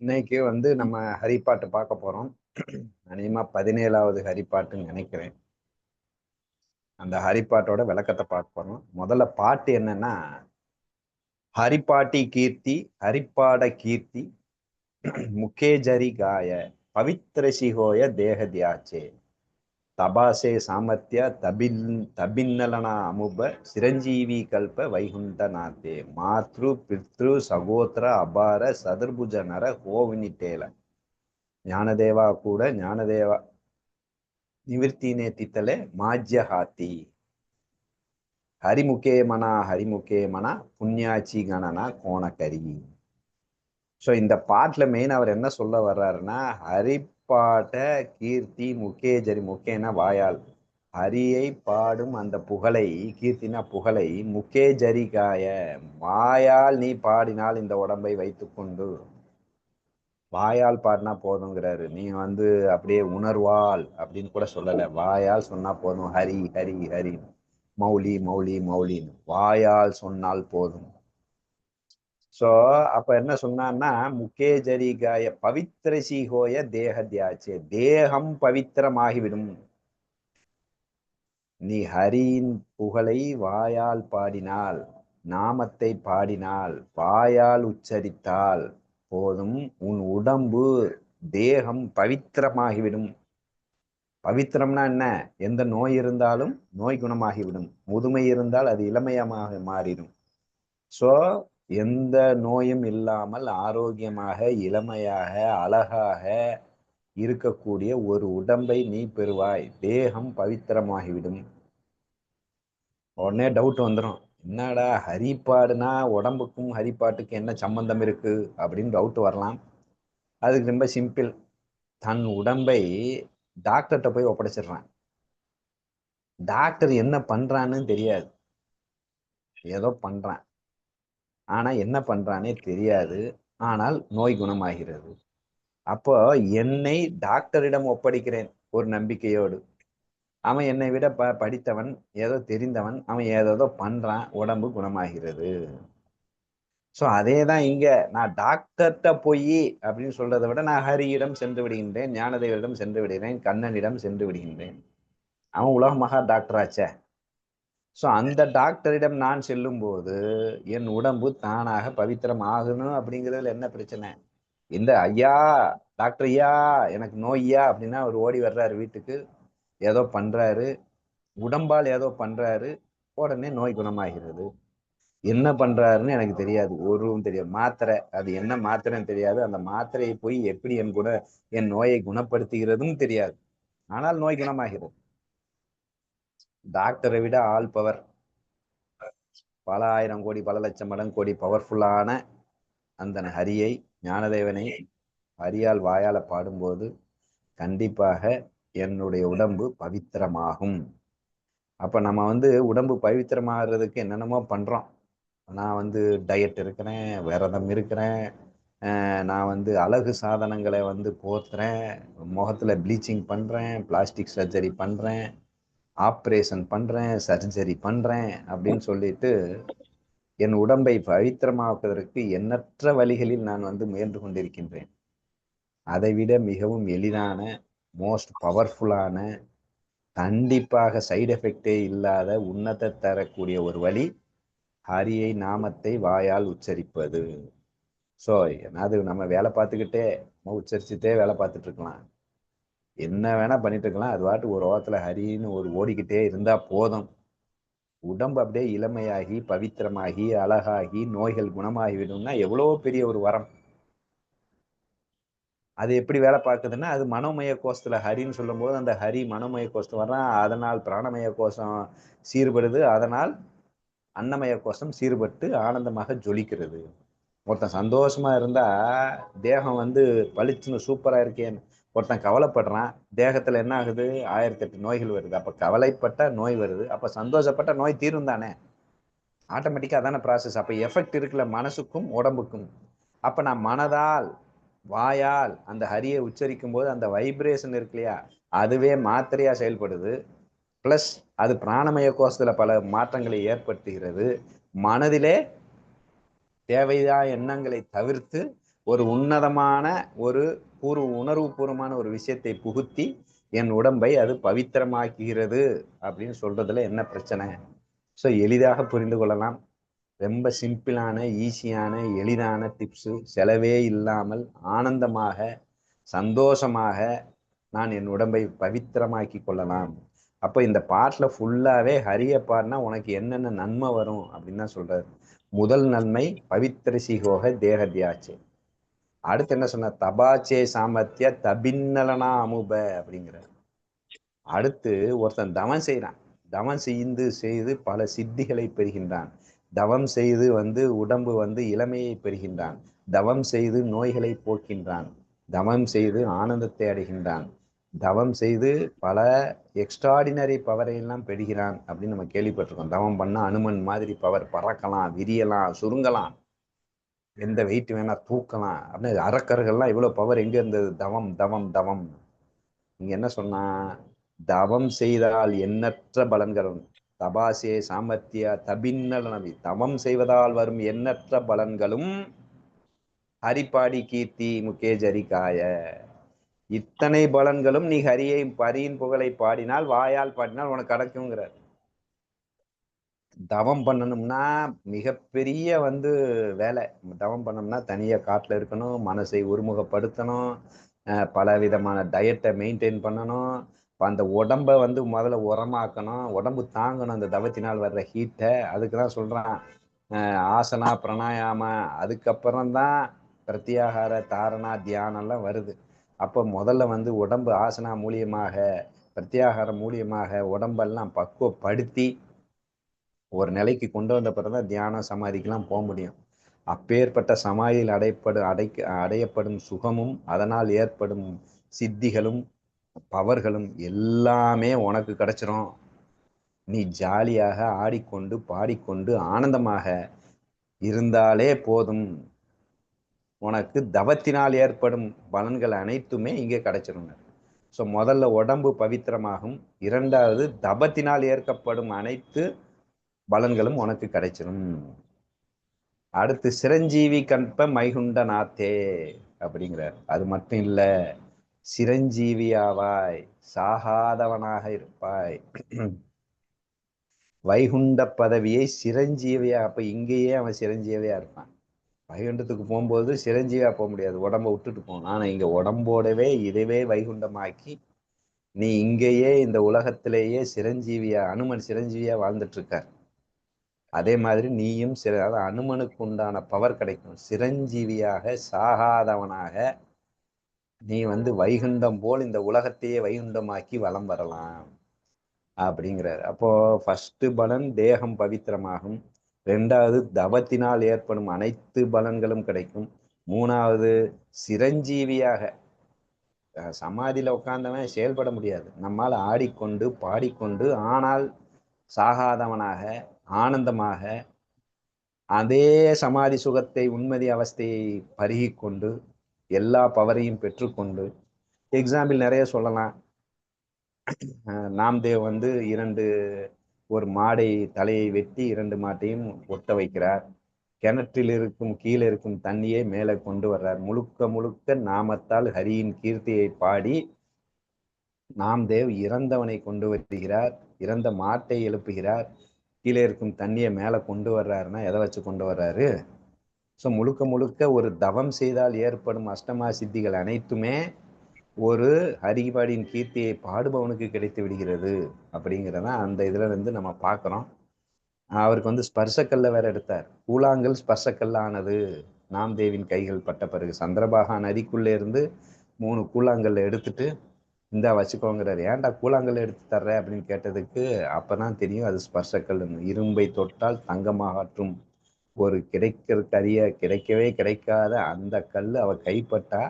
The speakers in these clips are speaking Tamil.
இன்னைக்கு வந்து நம்ம ஹரிப்பாட்டு பார்க்க போறோம். அநேகமா பதினேழாவது ஹரிப்பாட்டுன்னு நினைக்கிறேன். அந்த ஹரிப்பாட்டோட விளக்கத்தை பார்க்க போறோம். முதல்ல பாட்டு என்னன்னா ஹரிப்பாட்டி கீர்த்தி ஹரிப்பாட கீர்த்தி முக்கேஜரி காய பவித்திர சிகோய தேகதியாச்சே. தபாசே சாமர்த்திய தபின் தபின்னலனா அமுப சிரஞ்சீவி கல்ப வைகுண்ட நாத்தே. மாத்ரு பித்ரு சகோத்ர அபார சதுர்புஜ நர கோவினிட்டேல ஞானதேவா கூட ஞானதேவா. நிவர்த்தினே தித்தலே மாஜ்யஹாத்தி ஹரிமுகே மனா ஹரிமுகே மனா புண்ணியாச்சி கணனா கோணக்கரி. ஸோ இந்த பாட்டில் மெயின் அவர் என்ன சொல்ல வர்றாருன்னா ஹரி பாட்ட கீர்த்தி முக்கேஜரி முக்கேனா வாயால். ஹரியை பாடும் அந்த புகழை கீர்த்தினா புகழை முக்கேஜரிகாய வாயால் நீ பாடினால் இந்த உடம்பை வைத்துக்கொண்டு வாயால் பாடினா போதுங்கிறாரு நீ வந்து அப்படியே உணர்வால் அப்படின்னு கூட சொல்லலை. வாயால் சொன்னா போதும். ஹரி ஹரி ஹரி மௌலி மௌலி மௌலின்னு. வாயால் சொன்னால் போதும். சோ அப்ப என்ன சொன்னான்னா முக்கேஜரிகாய பவித்திர சீகோய தேகத்யாச்சே தேகம் பவித்திரமாகிவிடும். நீ ஹரியின் புகழை வாயால் பாடினால் நாமத்தை பாடினால் வாயால் உச்சரித்தால் போதும் உன் உடம்பு தேகம் பவித்திரமாகிவிடும். பவித்திரம்னா என்ன? எந்த நோய் இருந்தாலும் நோய் குணமாகிவிடும். முதுமை இருந்தால் அது இளமையமாக மாறிடும். சோ எந்த நோயும் இல்லாமல் ஆரோக்கியமாக இளமையாக அழகாக இருக்கக்கூடிய ஒரு உடம்பை நீ பெறுவாய். தேகம் பவித்திரமாகிவிடும். உடனே டவுட் வந்துடும் என்னடா ஹரிப்பாடுனா உடம்புக்கும் ஹரிப்பாட்டுக்கும் என்ன சம்பந்தம் இருக்கு? அப்படின்னு டவுட் வரலாம். அதுக்கு ரொம்ப சிம்பிள் தன் உடம்பை டாக்டர்கிட்ட போய் ஒப்படைச்சிடுறான். டாக்டர் என்ன பண்றான்னு தெரியாது. ஏதோ பண்றான். ஆனா என்ன பண்றானே தெரியாது. ஆனால் நோய் குணமாகிறது. அப்போ என்னை டாக்டரிடம் ஒப்படைக்கிறேன் ஒரு நம்பிக்கையோடு. அவன் என்னை விட ப படித்தவன் ஏதோ தெரிந்தவன் அவன் ஏதோ பண்றான் உடம்பு குணமாகிறது. ஸோ அதே தான் இங்க. நான் டாக்டர்கிட்ட போய் அப்படின்னு சொல்றதை விட நான் ஹரியிடம் சென்று விடுகின்றேன் ஞானதேவரிடம் சென்று விடுகிறேன் கண்ணனிடம் சென்று விடுகின்றேன். அவன் உலக மகா டாக்டர் ஆச்சே ஸோ அந்த டாக்டரிடம் நான் செல்லும் போது என் உடம்பு தானாக பவித்திரம் ஆகணும் அப்படிங்கிறதுல என்ன பிரச்சனை? இந்த ஐயா டாக்டர் ஐயா எனக்கு நோய்யா அப்படின்னா அவர் ஓடி வர்றாரு வீட்டுக்கு ஏதோ பண்றாரு. உடம்பால் ஏதோ பண்றாரு. உடனே நோய் குணமாகிறது. என்ன பண்றாருன்னு எனக்கு தெரியாது. ஒருவும் தெரியாது. மாத்திரை அது என்ன மாத்திரைன்னு தெரியாது. அந்த மாத்திரையை போய் எப்படி என் குண என் நோயை குணப்படுத்துகிறதும் தெரியாது. ஆனால் நோய் குணமாகிறது. டாக்டரை விட ஆல் பவர் பல ஆயிரம் கோடி பல லட்சம் மடங்கு கோடி பவர்ஃபுல்லான அந்த ஹரியை ஞானதேவனை ஹரியால் வாயால பாடும்போது கண்டிப்பாக என்னுடைய உடம்பு பவித்திரமாகும். அப்ப நம்ம வந்து உடம்பு பவித்திரமாகிறதுக்கு என்னென்னமோ பண்றோம். நான் வந்து டயட் இருக்கிறேன் விரதம் இருக்கிறேன் நான் வந்து அழகு சாதனங்களை வந்து போர்த்துறேன் முகத்துல ப்ளீச்சிங் பண்றேன் பிளாஸ்டிக் சர்ஜரி பண்றேன் ஆப்ரேஷன் பண்றேன் சர்ஜரி பண்றேன் அப்படின்னு சொல்லிட்டு என் உடம்பை பவித்திரமாக்குவதற்கு எண்ணற்ற வழிகளில் நான் வந்து முயன்று கொண்டிருக்கின்றேன். அதைவிட மிகவும் எளிதான மோஸ்ட் பவர்ஃபுல்லான கண்டிப்பாக சைடு எஃபெக்டே இல்லாத உன்னத்தை தரக்கூடிய ஒரு வழி ஹரியை நாமத்தை வாயால் உச்சரிப்பது. ஸோ அது நம்ம வேலை பார்த்துக்கிட்டே உச்சரிச்சுட்டே வேலை பார்த்துட்டு இருக்கலாம். என்ன வேணா பண்ணிட்டு இருக்கலாம். அது வாட்டு ஒரு ஓரத்துல ஹரின்னு ஒரு ஓடிக்கிட்டே இருந்தா போதும். உடம்பு அப்படியே இளமையாகி பவித்திரமாகி அழகாகி நோய்கள் குணமாகிவிடும்னா எவ்வளோ பெரிய ஒரு வரம். அது எப்படி வேலை பார்க்குதுன்னா அது மனோமய கோஷத்துல ஹரின்னு சொல்லும்போது அந்த ஹரி மனோமய கோஷம் வர்றான் அதனால் பிராணமய கோஷம் சீர்படுது அதனால் அன்னமய கோஷம் சீர்பட்டு ஆனந்தமாக ஜொலிக்கிறது. ஒருத்தன் சந்தோஷமா இருந்தா தேகம் வந்து பளிச்சுன்னு சூப்பரா இருக்கேன்னு. ஒருத்தன் கவலைப்படுறான் தேகத்துல என்ன ஆகுது? ஆயிரத்தி எட்டு நோய்கள் வருது. அப்ப கவலைப்பட்ட நோய் வருது. அப்ப சந்தோஷப்பட்ட நோய் தீரும் தானே? ஆட்டோமேட்டிக்கா அதான ப்ராசஸ் அப்ப எஃபெக்ட் இருக்குல்ல மனசுக்கும் உடம்புக்கும். அப்ப நான் மனதால் வாயால் அந்த ஹரியை உச்சரிக்கும் போது அந்த வைப்ரேஷன் இருக்கு இல்லையா? அதுவே மாத்திரையா செயல்படுது. பிளஸ் அது பிராணமய கோஷத்துல பல மாற்றங்களை ஏற்படுத்துகிறது. மனதிலே தேவையா எண்ணங்களை தவிர்த்து ஒரு உன்னதமான ஒரு பூர்வ உணர்வுபூர்வமான ஒரு விஷயத்தை புகுத்தி என் உடம்பை அது பவித்திரமாக்குகிறது அப்படின்னு சொல்றதுல என்ன பிரச்சனை? ஸோ எளிதாக புரிந்து கொள்ளலாம். ரொம்ப சிம்பிளான ஈஸியான எளிதான டிப்ஸு செலவே இல்லாமல் ஆனந்தமாக சந்தோஷமாக நான் என் உடம்பை பவித்திரமாக்கி கொள்ளலாம். அப்போ இந்த பாட்டில் ஃபுல்லாகவே ஹரிய பாடினா உனக்கு என்னென்ன நன்மை வரும் அப்படின்னு தான் சொல்கிறார் முதல் நன்மை பவித்திர சிகோக தேகத்தியாச்சு. அடுத்து என்ன சொன்ன தபாச்சே சாமர்த்திய தபின்னலனா அமுப அப்படிங்கிற அடுத்து ஒருத்தன் தவம் செய்யறான் தவம் செய்து செய்து பல சித்திகளை பெறுகின்றான். தவம் செய்து வந்து உடம்பு வந்து இளமையை பெறுகின்றான். தவம் செய்து நோய்களை போக்கின்றான். தவம் செய்து ஆனந்தத்தை அடைகின்றான். தவம் செய்து பல எக்ஸ்ட்ராடினரி பவரை எல்லாம் பெறுகிறான் அப்படின்னு நம்ம கேள்விப்பட்டிருக்கோம். தவம் பண்ணா அனுமன் மாதிரி பவர் பறக்கலாம் விரியலாம் சுருங்கலாம். எந்த வெயிட் வேணா தூக்கலாம். அப்படின்னு அறக்கர்கள்லாம் இவ்வளவு பவர் எங்க இருந்தது? தவம் தவம் தவம். இங்க என்ன சொன்னா தவம் செய்தால் எண்ணற்ற பலன்கள் தபாசே சாமர்த்திய தபின்னலனவி தவம் செய்வதால் வரும் எண்ணற்ற பலன்களும் ஹரிப்பாடி கீர்த்தி முகேஜரிக்காய இத்தனை பலன்களும் நீ ஹரியை பரியின் புகழை பாடினால் வாயால் பாடினால் உனக்கு கிடைக்குங்கிறார் தவம் பண்ணணும்னா மிகப்பெரிய வந்து வேலை. தவம் பண்ணோம்னா தனியாக காட்டில் இருக்கணும் மனசை ஒருமுகப்படுத்தணும் பல விதமான டயட்டை மெயின்டைன் பண்ணணும். அந்த உடம்பை வந்து முதல்ல உரமாக்கணும். உடம்பு தாங்கணும் அந்த தவத்தினால் வர்ற ஹீட்டை அதுக்கு தான் சொல்கிறான் ஆசனா பிரணாயாம. அதுக்கப்புறம் தான் பிரத்யாகார தாரணா தியானம்லாம் வருது. அப்போ முதல்ல வந்து உடம்பு ஆசனா மூலியமாக பிரத்யாகாரம் மூலியமாக உடம்பெல்லாம் பக்குவப்படுத்தி ஒரு நிலைக்கு கொண்டு வந்த பிறகு தான் தியானம் சமாதிக்கெல்லாம் போக முடியும். அப்பேற்பட்ட சமாதியில் அடைப்படும் அடைக்க அடையப்படும் சுகமும் அதனால் ஏற்படும் சித்திகளும் பவர்களும் எல்லாமே உனக்கு கிடைச்சிரும். நீ ஜாலியாக ஆடிக்கொண்டு பாடிக்கொண்டு ஆனந்தமாக இருந்தாலே போதும். உனக்கு தவத்தினால் ஏற்படும் பலன்கள் அனைத்துமே இங்கே கிடைச்சிருங்க. ஸோ முதல்ல உடம்பு பவித்திரமாகும். இரண்டாவது தபத்தினால் ஏற்கப்படும் அனைத்து பலன்களும் உனக்கு கிடைச்சிடும் அடுத்து சிரஞ்சீவி கண்ப மைகுண்ட நாத்தே அப்படிங்கிறார். அது மட்டும் இல்ல சிரஞ்சீவியாவாய் சாகாதவனாக இருப்பாய். வைகுண்ட பதவியை சிரஞ்சீவியா அப்ப இங்கேயே அவன் சிரஞ்சீவியா இருப்பான். வைகுண்டத்துக்கு போகும்போது சிரஞ்சீவியா போக முடியாது. உடம்ப விட்டுட்டு போகணும். ஆனா இங்க உடம்போடவே இதுவே வைகுண்டமாக்கி நீ இங்கேயே இந்த உலகத்திலேயே சிரஞ்சீவியா அனுமன் சிரஞ்சீவியா வாழ்ந்துட்டு இருக்கார். அதே மாதிரி நீயும் சிற அதாவது அனுமனுக்கு உண்டான பவர் கிடைக்கும். சிரஞ்சீவியாக சாகாதவனாக நீ வந்து வைகுண்டம் போல் இந்த உலகத்தையே வைகுண்டமாக்கி வலம் வரலாம் அப்படிங்கிறார். அப்போ ஃபர்ஸ்ட் பலன் தேகம் பவித்திரமாகும். ரெண்டாவது தவத்தினால் ஏற்படும் அனைத்து பலன்களும் கிடைக்கும். மூணாவது சிரஞ்சீவியாக சமாதியில உட்கார்ந்தவன் செயல்பட முடியாது. நம்மால் ஆடிக்கொண்டு பாடிக்கொண்டு ஆனால் சாகாதவனாக ஆனந்தமாக அதே சமாதி சுகத்தை உண்மதி அவஸ்தையை பருகி கொண்டு எல்லா பவரையும் பெற்றுக்கொண்டு எக்ஸாம்பிள் நிறைய சொல்லலாம். நாம்தேவ் வந்து இரண்டு ஒரு மாடை தலையை வெட்டி இரண்டு மாட்டையும் ஒட்ட வைக்கிறார். கிணற்றில் இருக்கும் கீழே இருக்கும் தண்ணியை மேலே கொண்டு வர்றார். முழுக்க முழுக்க நாமத்தால் ஹரியின் கீர்த்தியை பாடி நாம்தேவ் இறந்தவனை கொண்டு வருகிறார். இறந்த மாட்டை எழுப்புகிறார். கீழே இருக்கும் தண்ணியை மேலே கொண்டு வர்றாருன்னா எதை வச்சு கொண்டு வர்றாரு? ஸோ முழுக்க முழுக்க ஒரு தவம் செய்தால் ஏற்படும் அஷ்டமா சித்திகள் அனைத்துமே ஒரு ஹரிபாடியின் கீர்த்தியை பாடுபவனுக்கு கிடைத்து விடுகிறது அப்படிங்கிறதான் அந்த இதில் இருந்து நம்ம பார்க்குறோம். அவருக்கு வந்து ஸ்பர்சக்கல்ல வேற எடுத்தார். கூழாங்கல் ஸ்பர்சக்கல்ல ஆனது நாம்தேவின் கைகள் பட்ட பிறகு சந்திரபாகா நதிக்குள்ளே இருந்து மூணு கூழாங்கல்ல எடுத்துட்டு இந்தா வச்சுக்கோங்கிறாரு. ஏன்டா கூழாங்கல் எடுத்து தர்ற? அப்படின்னு கேட்டதுக்கு அப்பதான் தெரியும் அது ஸ்பர்ஷக்கல் இரும்பை தொட்டால் தங்கமாகற்றும். ஒரு கிடைக்கிறதுக்கு கிடைக்கவே கிடைக்காத அந்த கல் அவ கைப்பட்டா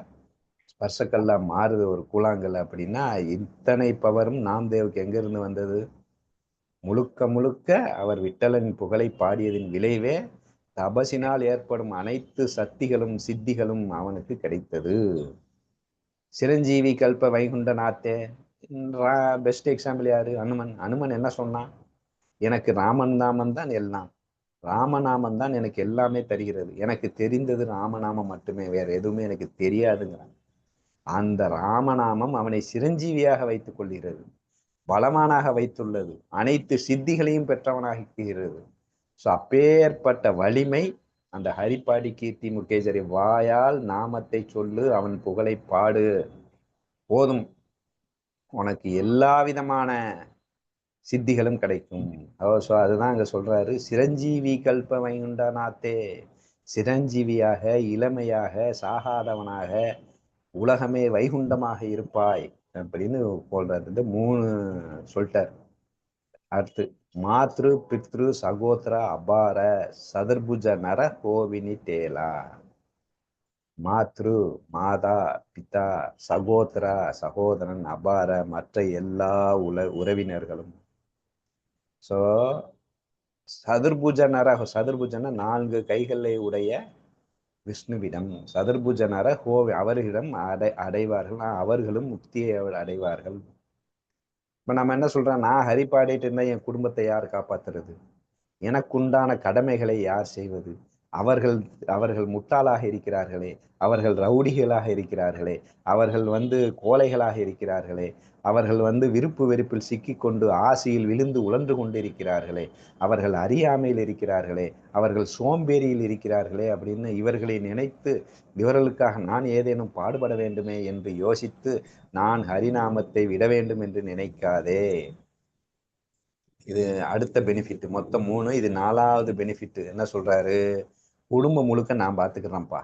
ஸ்பர்ஷக்கல்லா மாறுது ஒரு கூழாங்கல் அப்படின்னா இத்தனை பவரும் நாம்தேவுக்கு எங்கிருந்து வந்தது? முழுக்க முழுக்க அவர் விட்டலன் புகழை பாடியதின் விளைவே தபசினால் ஏற்படும் அனைத்து சக்திகளும் சித்திகளும் அவனுக்கு கிடைத்தது. சிரஞ்சீவி கல்ப வைகுண்ட நாத்தே. பெஸ்ட் எக்ஸாம்பிள் யாரு? அனுமன். அனுமன் என்ன சொன்னான் எனக்கு ராமன் தாமன் தான் எல்லாம். ராமநாமம் தான் எனக்கு எல்லாமே தருகிறது. எனக்கு தெரிந்தது ராமநாமம் மட்டுமே. வேற எதுவுமே எனக்கு தெரியாதுங்கிறான். அந்த ராமநாமம் அவனை சிரஞ்சீவியாக வைத்துக் கொள்கிறது. பலமானாக வைத்துள்ளது. அனைத்து சித்திகளையும் பெற்றவனாகிறது ஸோ அப்பேற்பட்ட வலிமை அந்த ஹரிப்பாடி கீர்த்தி முகேஜரி வாயால் நாமத்தை சொல்லு அவன் புகழை பாடு. போதும். உனக்கு எல்லா விதமான சித்திகளும் கிடைக்கும். ஸோ அதுதான் அங்க சொல்றாரு. சிரஞ்சீவி கல்ப வைகுண்டநாத்தே சிரஞ்சீவியாக இளமையாக சாகாதவனாக உலகமே வைகுண்டமாக இருப்பாய் அப்படின்னு போடுறது மூணு சொல்லிட்டார். அடுத்து மாத்ரு பித்ரு சகோதர அபார சதுர்புஜ நர கோவினி தேலா. மாத்ரு மாதா பிதா சகோதரா சகோதரன் அபார மற்ற எல்லா உல உறவினர்களும். ஸோ சதுர்புஜ நர சதுர்புஜன நான்கு கைகளை உடைய விஷ்ணுவிடம். சதுர்புஜ நர கோவி அவர்களிடம் அடை அடைவார்கள். அவர்களும் முக்தியை அடைவார்கள். இப்போ நம்ம என்ன சொல்கிறோம் நான் ஹரி பாடிட்டு என் குடும்பத்தை யார் காப்பாத்துறது? எனக்குண்டான கடமைகளை யார் செய்வது? அவர்கள் அவர்கள் முட்டாளாக இருக்கிறார்களே அவர்கள் ரவுடிகளாக இருக்கிறார்களே அவர்கள் வந்து கோழைகளாக இருக்கிறார்களே அவர்கள் வந்து விருப்பு வெறுப்பில் சிக்கிக்கொண்டு ஆசையில் விழுந்து உழன்று கொண்டிருக்கிறார்களே அவர்கள் அறியாமையில் இருக்கிறார்களே அவர்கள் சோம்பேறியில் இருக்கிறார்களே அப்படின்னு இவர்களை நினைத்து இவர்களுக்காக நான் ஏதேனும் பாடுபட வேண்டுமே என்று யோசித்து நான் ஹரிநாமத்தை விட வேண்டும் என்று நினைக்காதே. இது அடுத்த பெனிஃபிட் மொத்தம் மூணு இது நாலாவது பெனிஃபிட் என்ன சொல்றாரு? குடும்பம் முழுக்க நான் பார்த்துக்கிறேன்ப்பா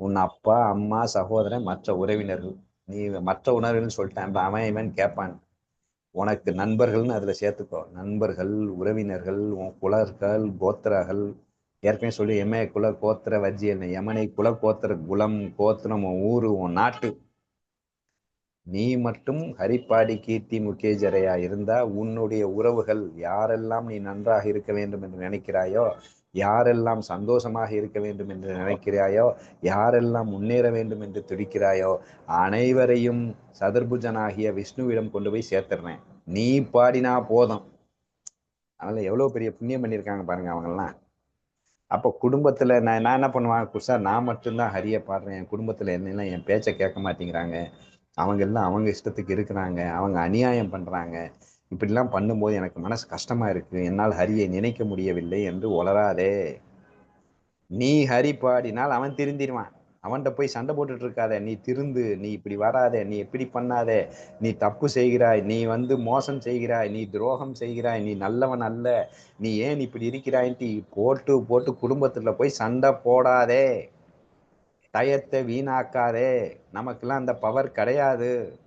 உன் அப்பா அம்மா சகோதரன் மற்ற உறவினர்கள். நீ மற்ற உணர்வுன்னு சொல்லிட்டேன் அவன் இவன் கேட்பான். உனக்கு நண்பர்கள்னு அதுல சேர்த்துக்கோ. நண்பர்கள் உறவினர்கள் உன் குலர்கள் கோத்திரர்கள். ஏற்கனவே சொல்லி எம்ஏ குல கோத்திர வஜ்ஜியல் யமனை குல கோத்திர குலம் கோத்திரம் உன் ஊரு உன் நாட்டு. நீ மட்டும் ஹரிப்பாடி கீர்த்தி முகேஜரையா இருந்தா உன்னுடைய உறவுகள் யாரெல்லாம் நீ நன்றாக இருக்க வேண்டும் என்று நினைக்கிறாயோ யாரெல்லாம் சந்தோஷமாக இருக்க வேண்டும் என்று நினைக்கிறாயோ யாரெல்லாம் முன்னேற வேண்டும் என்று துடிக்கிறாயோ அனைவரையும் சதுர்புஜனாகிய விஷ்ணுவிடம் கொண்டு போய் சேர்த்துறேன் நீ பாடினா போதும். அதனால எவ்வளவு பெரிய புண்ணியம் பண்ணியிருக்காங்க பாருங்க அவங்கெல்லாம். அப்போ குடும்பத்துல நான் நான் என்ன பண்ணுவேன்? குஷா நான் மட்டும்தான் ஹரிய பாடுறேன். என் குடும்பத்துல என்னெல்லாம் என் பேச்சை கேட்க மாட்டேங்கிறாங்க? அவங்க எல்லாம் அவங்க இஷ்டத்துக்கு இருக்கிறாங்க. அவங்க அநியாயம் பண்றாங்க. இப்படிலாம் பண்ணும்போது எனக்கு மனசு கஷ்டமா இருக்கு. என்னால் ஹரியை நினைக்க முடியவில்லை என்று உளராதே நீ ஹரி பாடினால் அவன் திருந்திடுவான். அவன்கிட்ட போய் சண்டை போட்டுட்டு இருக்காத. நீ திருந்து நீ இப்படி வராத. நீ எப்படி பண்ணாத. நீ தப்பு செய்கிறாய். நீ வந்து மோசம் செய்கிறாய். நீ துரோகம் செய்கிறாய். நீ நல்லவன் அல்ல. நீ ஏன் இப்படி இருக்கிறாய்ன்ட்டு போட்டு போட்டு குடும்பத்துல போய் சண்டை போடாதே. டயத்தை வீணாக்காதே. நமக்கெல்லாம் அந்த பவர் கிடையாது.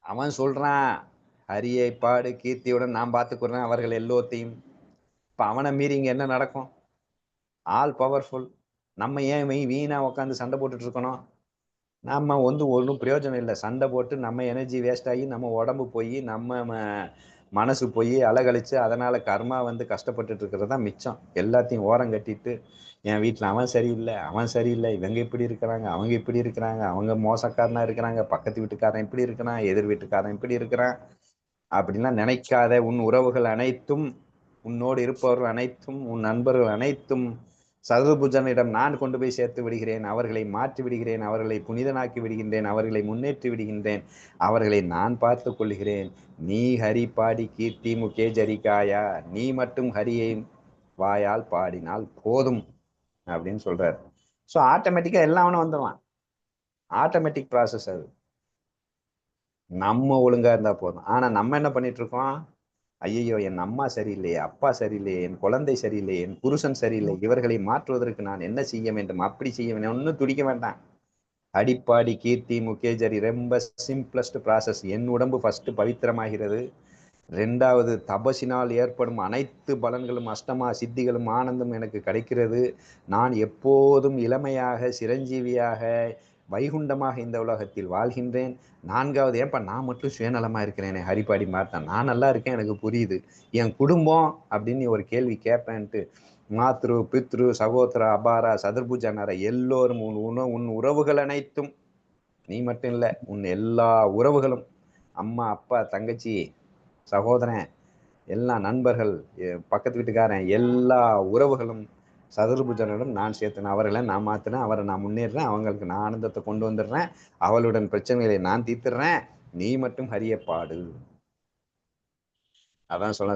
அவன் சொல்றான் ஹரியை பாடு கீர்த்தியுடன் நான் பார்த்துக்கிறேன் அவர்கள் எல்லோத்தையும் இப்போ அவனை மீறி இங்கே என்ன நடக்கும்? ஆல் பவர்ஃபுல் நம்ம ஏன் மெய் வீணாக உட்காந்து சண்டை போட்டுட்டு இருக்கணும்? நம்ம வந்து ஒன்றும் பிரயோஜனம் இல்லை. சண்டை போட்டு நம்ம எனர்ஜி வேஸ்ட் ஆகி நம்ம உடம்பு போய் நம்ம மனசு போய் அலகழிச்சு அதனால் கர்மா வந்து கஷ்டப்பட்டுட்டு இருக்கிறது தான் மிச்சம். எல்லாத்தையும் ஓரம் கட்டிட்டு என் வீட்டில் அவன் சரியில்லை அவன் சரியில்லை இவங்க இப்படி இருக்கிறாங்க அவங்க இப்படி இருக்கிறாங்க அவங்க மோசக்காரனாக இருக்கிறாங்க பக்கத்து வீட்டுக்காரன் இப்படி இருக்கிறான் எதிர் வீட்டுக்காரன் இப்படி இருக்கிறான். அப்படிலாம் நினைக்காத உன் உறவுகள் அனைத்தும் உன்னோடு இருப்பவர்கள் அனைத்தும் உன் நண்பர்கள் அனைத்தும் சதுர்புஜனிடம் நான் கொண்டு போய் சேர்த்து விடுகிறேன் அவர்களை மாற்றி விடுகிறேன் அவர்களை புனிதனாக்கி விடுகின்றேன் அவர்களை முன்னேற்றி விடுகின்றேன் அவர்களை நான் பார்த்து கொள்கிறேன் நீ ஹரி பாடி கீர்த்தி முகே ஜரிகாயா நீ மட்டும் ஹரியை வாயால் பாடினால் போதும் அப்படின்னு சொல்றாரு. ஸோ ஆட்டோமேட்டிக்காக எல்லாம் அவனும் வந்துடுவான் ஆட்டோமேட்டிக் ப்ராசஸ் அது. நம்ம ஒழுங்கா இருந்தா போதும். ஆனா நம்ம என்ன பண்ணிட்டு இருக்கோம் ஐயையோ என் அம்மா சரியில்லையே அப்பா சரியில்லையே என் குழந்தை சரியில்லையே என் புருஷன் சரியில்லை இவர்களை மாற்றுவதற்கு நான் என்ன செய்ய வேண்டும்? அப்படி செய்ய வேண்டும் ஒன்றும் துடிக்க வேண்டாம். அடிப்பாடி கீர்த்தி முகேஜரி ரொம்ப சிம்பிளஸ்ட் ப்ராசஸ் என் உடம்பு ஃபர்ஸ்ட் பவித்திரமாகிறது. ரெண்டாவது தபசினால் ஏற்படும் அனைத்து பலன்களும் அஷ்டமா சித்திகளும் ஆனந்தம் எனக்கு கிடைக்கிறது. நான் எப்போதும் இளமையாக சிரஞ்சீவியாக வைகுண்டமாக இந்த உலகத்தில் வாழ்கின்றேன். நான்காவது ஏன்பா நான் மட்டும் சுயநலமாக இருக்கிறேனே ஹரிபாடி மாட்டேன் நான் நல்லா இருக்கேன் எனக்கு புரியுது. என் குடும்பம் அப்படின்னு நீ ஒரு கேள்வி கேட்பேன்ட்டு மாத்ரு பித்ரு சகோதர அபாரா சதுர்புஜனர எல்லோரும் உன் உண உன் உறவுகள் அனைத்தும் நீ மட்டும் இல்லை உன் எல்லா உறவுகளும் அம்மா அப்பா தங்கச்சி சகோதரன் எல்லா நண்பர்கள் எ- பக்கத்து வீட்டுக்காரன் எல்லா உறவுகளும் சதுர்புஜனிடம் நான் சேர்த்தேன் அவர்களை நான் மாத்தினேன் அவரை நான் முன்னேறுறேன் அவங்களுக்கு நான் ஆனந்தத்தை கொண்டு வந்துடுறேன் அவளுடன் பிரச்சனைகளை நான் தீர்த்துறேன் நீ மட்டும் ஹரிய பாடு. அதான் சொல்ல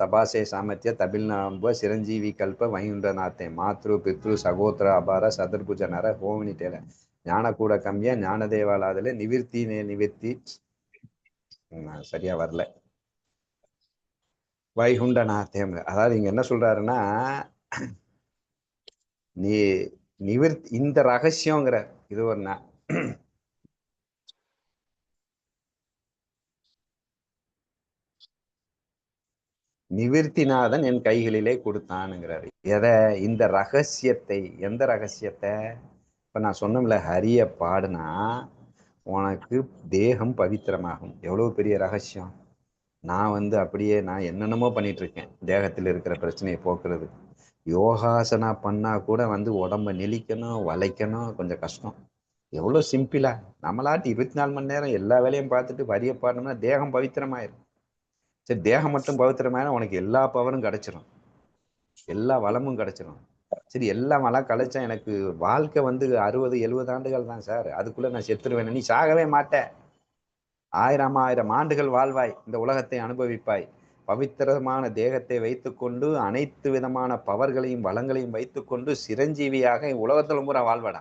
தபாசே சாமர்த்திய தமிழ்நாம்ப சிரஞ்சீவி கல்ப வைகுண்டநாத்தே மாத்ரு பித்ரு சகோதர அபார சதுர்புஜ நர ஞான ஞானக்கூட கம்மியா ஞானதேவாலாதுல நிவிர்த்தி நே நிவிர்த்தி. சரியா வரல. வைகுண்டநாத்தேம் அதாவது இங்க என்ன சொல்றாருன்னா நீ நிவிர்த்தி இந்த ரகசியங்கிற இது ஒண்ணா. ந- நிவிர்த்திநாதன் என் கைகளிலே கொடுத்தானுங்கிறாரு எதை? இந்த ரகசியத்தை. எந்த ரகசியத்தை? இப்ப நான் சொன்னோம்ல ஹரிய பாடுனா உனக்கு தேகம் பவித்திரமாகும். எவ்வளவு பெரிய ரகசியம். நான் வந்து அப்படியே நான் என்னென்னமோ பண்ணிட்டு இருக்கேன். தேகத்தில் இருக்கிற பிரச்சனையை போக்குறது யோகாசனா பண்ணால் கூட வந்து உடம்ப நெளிக்கணும் வளைக்கணும் கொஞ்சம் கஷ்டம். எவ்வளோ சிம்பிளாக நம்மளாட்டி இருபத்தி நாலு மணி நேரம் எல்லா வேலையும் பார்த்துட்டு வரிய பாடணும்னா தேகம் பவித்திரமாயிரும். சரி தேகம் மட்டும் பவித்திரமாயிரும் உனக்கு எல்லா பவரும் கிடச்சிரும். எல்லா வளமும் கிடைச்சிரும். சரி எல்லா வளம் கிடைச்சா எனக்கு வாழ்க்கை வந்து அறுபது எழுபது ஆண்டுகள் தான் சார். அதுக்குள்ளே நான் செத்துருவேன். நீ சாகவே மாட்டேன் ஆயிரம் ஆயிரம் ஆண்டுகள் வாழ்வாய். இந்த உலகத்தை அனுபவிப்பாய். பவித்திரமான தேகத்தை வைத்துக்கொண்டு அனைத்து விதமான பவர்களையும் வளங்களையும் வைத்துக்கொண்டு சிரஞ்சீவியாக உலகத்தில் பூரா வாழ்வடா.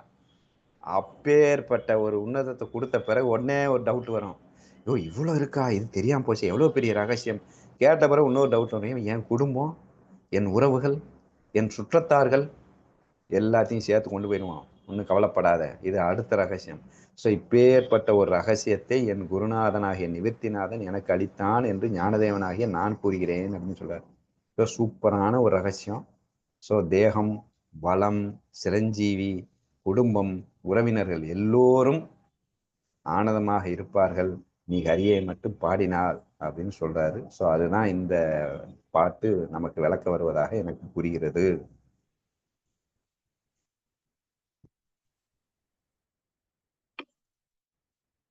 அப்பேற்பட்ட ஒரு உன்னதத்தை கொடுத்த பிறகு உடனே ஒரு டவுட் வரும். ஐயோ இவ்வளோ இருக்கா? இது தெரியாமல் போச்சு. எவ்வளோ பெரிய ரகசியம்? கேட்ட பிறகு இன்னொரு டவுட் வரும். என் குடும்பம் என் உறவுகள் என் சுற்றத்தார்கள் எல்லாத்தையும் சேர்த்து கொண்டு போயிடுவான். ஒன்றும் கவலைப்படாத. இது அடுத்த ரகசியம். ஸோ இப்பேற்பட்ட ஒரு ரகசியத்தை என் குருநாதனாகிய நிவர்த்திநாதன் எனக்கு அளித்தான் என்று ஞானதேவனாகிய நான் கூறுகிறேன் அப்படின்னு சொல்றார். ஸோ சூப்பரான ஒரு ரகசியம். ஸோ தேகம் வளம் சிரஞ்சீவி குடும்பம் உறவினர்கள் எல்லோரும் ஆனந்தமாக இருப்பார்கள். நீ ஹரியை மட்டும் பாடினாள் அப்படின்னு சொல்றாரு. ஸோ அதுதான் இந்த பாட்டு நமக்கு விளக்க வருவதாக எனக்கு புரிகிறது.